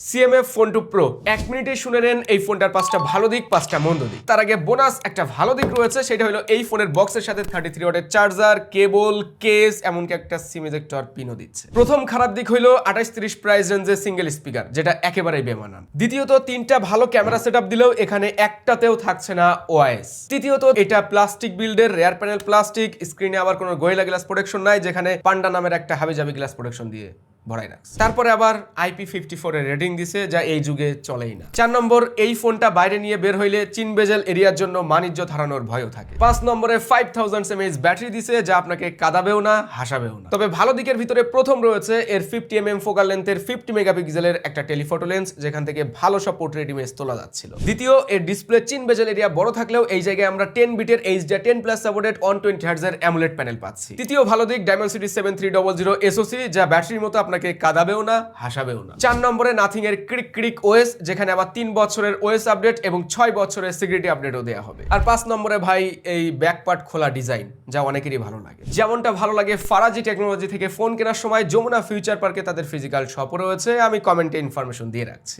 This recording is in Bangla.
সিএমএফ ফোন টু প্রো এক মিনিটে শুনে নেন এই ফোনটার পাঁচটা ভালো দিক, পাঁচটা মন্দ দিক। তার আগে বোনাস একটা ভালো দিক রয়েছে, সেটা হলো এই ফোনের বক্সের সাথে থার্টি থ্রি ওয়াটের চার্জার কেবল কেস এমনকি একটা সিম ইজেক্টর পিনও দিচ্ছে। প্রথম খারাপ দিক হলো আঠাইশ তিরিশ প্রাইস রেঞ্জের সিঙ্গেল স্পিকার যেটা একেবারেই বেমানান। দ্বিতীয়ত, তিনটা ভালো ক্যামেরা সেটআপ দিলেও এখানে একটাতেও থাকছে না ওআইএস তৃতীয়ত, এটা প্লাস্টিক বিল্ডের রেয়ার প্যানেল প্লাস্টিক স্ক্রিনে আবার কোনো গোয়েলা গ্লাস প্রোটেকশন নাই, যেখানে পান্ডা নামের একটা হাবিজাবি গ্লাস প্রোটেকশন দিয়ে ভরাই রাখছে। তারপরে আবার আইপি ফিফটি ফোর এর রেটিং দিছে, যা এই যুগে চলেই না। চার নম্বর, এই ফোনটা বাইরে নিয়ে বের হইলে চীন বেজেল এরিয়ার জন্য বাণিজ্য হারানোর ভয়ও থাকে। পাঁচ নম্বরে ফাইভ থাউজেন্ড এমএইচ ব্যাটারি দিছে, যা আপনাকে কাদাবেও না, হাসাবেও না। তবে ভালো দিকের ভিতরে প্রথম রয়েছে এর ফিফটি এম এম ফোকাল লেন্থের ফিফটি মেগাপিক্সেলের একটা টেলিফোটো লেন্স যেখান থেকে ভালো সব পোর্ট্রেট ইমেজ তোলা যাচ্ছিল। দ্বিতীয়, এর ডিসপ্লে চীন বেজেল এরিয়া বড় থাকলেও এই জায়গায় আমরা টেন বিটের HDR ten plus supported on twenty হার্জের AMOLED panel পাচ্ছি। তৃতীয় ভালো দিক diamond city seven three double zero SOC যা ব্যাটারির মতো আপনাকে কাঁদাবেও না, হাসাবেও না। চার নম্বরে নাথিং এর ক্রিক ক্রিক ওয়েস যেখানে আবার তিন বছরের ওয়েস আপডেট এবং ছয় বছরের সিকিউরিটি আপডেটও দেওয়া হবে। আর পাঁচ নম্বরে ভাই, এই ব্যাকপার্ট খোলা ডিজাইন যা অনেকেরই ভালো লাগে। যেমনটা ভালো লাগে ফারাজি টেকনোলজি থেকে ফোন কেনার সময় যমুনা ফিউচার পার্কে তাদের ফিজিক্যাল শপ রয়েছে। আমি কমেন্টে ইনফরমেশন দিয়ে রাখছি।